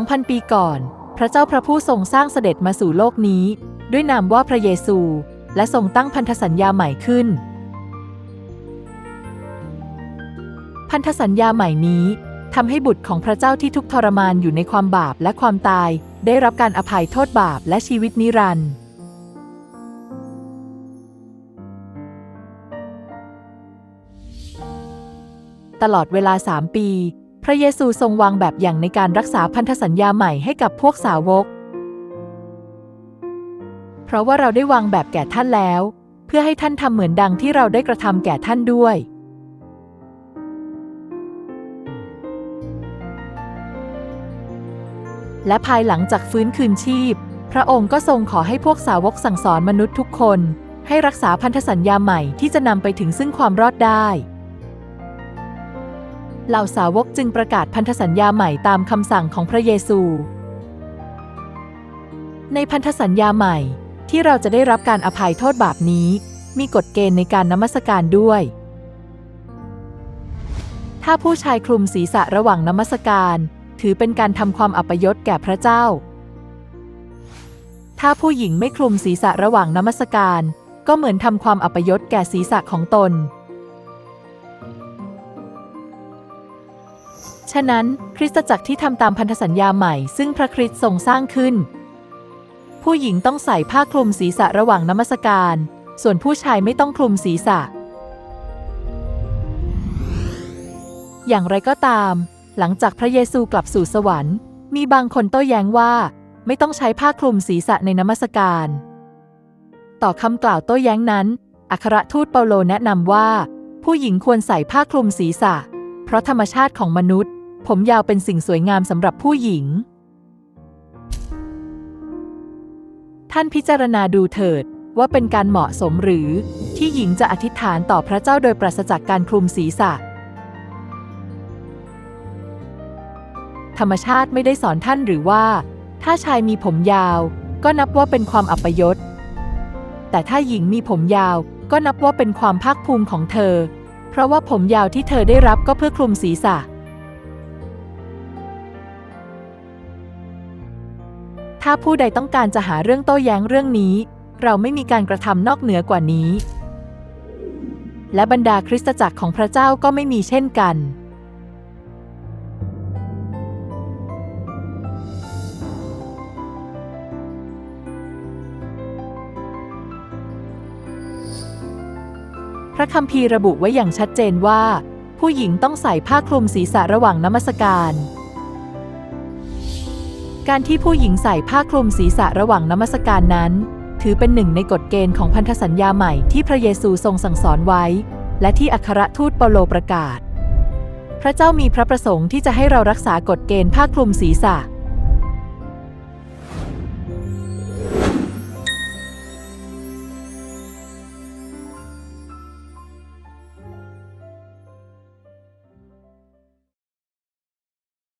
2,000 ปีก่อน พระเจ้าพระผู้ทรงสร้างเสด็จมาสู่โลกนี้ ด้วยนามว่าพระเยซู และทรงตั้งพันธสัญญาใหม่ขึ้น พันธสัญญาใหม่นี้ทำให้บุตรของพระเจ้าที่ทุกทรมานอยู่ในความบาปและความตาย ได้รับการอภัยโทษบาปและชีวิตนิรันดร์ตลอดเวลาสามปี พระเยซูทรงวางแบบอย่างในการรักษาพันธสัญญาใหม่ให้กับพวกสาวก เพราะว่าเราได้วางแบบแก่ท่านแล้ว เพื่อให้ท่านทำเหมือนดังที่เราได้กระทำแก่ท่านด้วย และภายหลังจากฟื้นคืนชีพ พระองค์ก็ทรงขอให้พวกสาวกสั่งสอนมนุษย์ทุกคน ให้รักษาพันธสัญญาใหม่ที่จะนำไปถึงซึ่งความรอดได้ เหล่าสาวกจึงประกาศพันธสัญญาใหม่ตามคำสั่งของพระเยซู ในพันธสัญญาใหม่ที่เราจะได้รับการอภัยโทษบาปนี้ มีกฎเกณฑ์ในการนมัสการด้วย ถ้าผู้ชายคลุมศีรษะระหว่างนมัสการ ถือเป็นการทำความอัปยศแก่พระเจ้า ถ้าผู้หญิงไม่คลุมศีรษะระหว่างนมัสการ ก็เหมือนทำความอัปยศแก่ศีรษะของตน ฉะนั้นคริสตจักรที่ทำตามพันธสัญญาใหม่ซึ่งพระคริสต์ทรงสร้างขึ้น ผู้หญิงต้องใส่ผ้าคลุมศีรษะระหว่างนมัสการ ส่วนผู้ชายไม่ต้องคลุมศีรษะ อย่างไรก็ตาม หลังจากพระเยซูกลับสู่สวรรค์ มีบางคนโต้แย้งว่าไม่ต้องใช้ผ้าคลุมศีรษะในนมัสการ ต่อคำกล่าวโต้แย้งนั้น อัครทูตเปาโลแนะนำว่า ผู้หญิงควรใส่ผ้าคลุมศีรษะเราะธรรมชาติของมนุษย์ ผมยาวเป็นสิ่งสวยงามสำหรับผู้หญิง ท่านพิจารณาดูเถิดว่าเป็นการเหมาะสมหรือที่หญิงจะอธิษฐานต่อพระเจ้าโดยปราศจากการคลุมศีรษะ ธรรมชาติไม่ได้สอนท่านหรือว่า ถ้าชายมีผมยาว ก็นับว่าเป็นความอัปยศแต่ถ้าหญิงมีผมยาวก็นับว่าเป็นความภาคภูมิของเธอ เพราะว่าผมยาวที่เธอได้รับก็เพื่อคลุมศีรษะ ถ้าผู้ใดต้องการจะหาเรื่องโต้แย้งเรื่องนี้ เราไม่มีการกระทำนอกเหนือกว่านี้ และบรรดาคริสตจักรของพระเจ้าก็ไม่มีเช่นกัน พระคัมภีร์ระบุไว้อย่างชัดเจนว่า ผู้หญิงต้องใส่ผ้าคลุมศีรษะระหว่างนมัสการ การที่ผู้หญิงใส่ผ้าคลุมศีรษะระหว่างนมัสการนั้น ถือเป็นหนึ่งในกฎเกณฑ์ของพันธสัญญาใหม่ที่พระเยซูทรงสั่งสอนไว้ และที่อัครทูตเปโลประกาศ พระเจ้ามีพระประสงค์ที่จะให้เรารักษากฎเกณฑ์ผ้าคลุมศีรษะ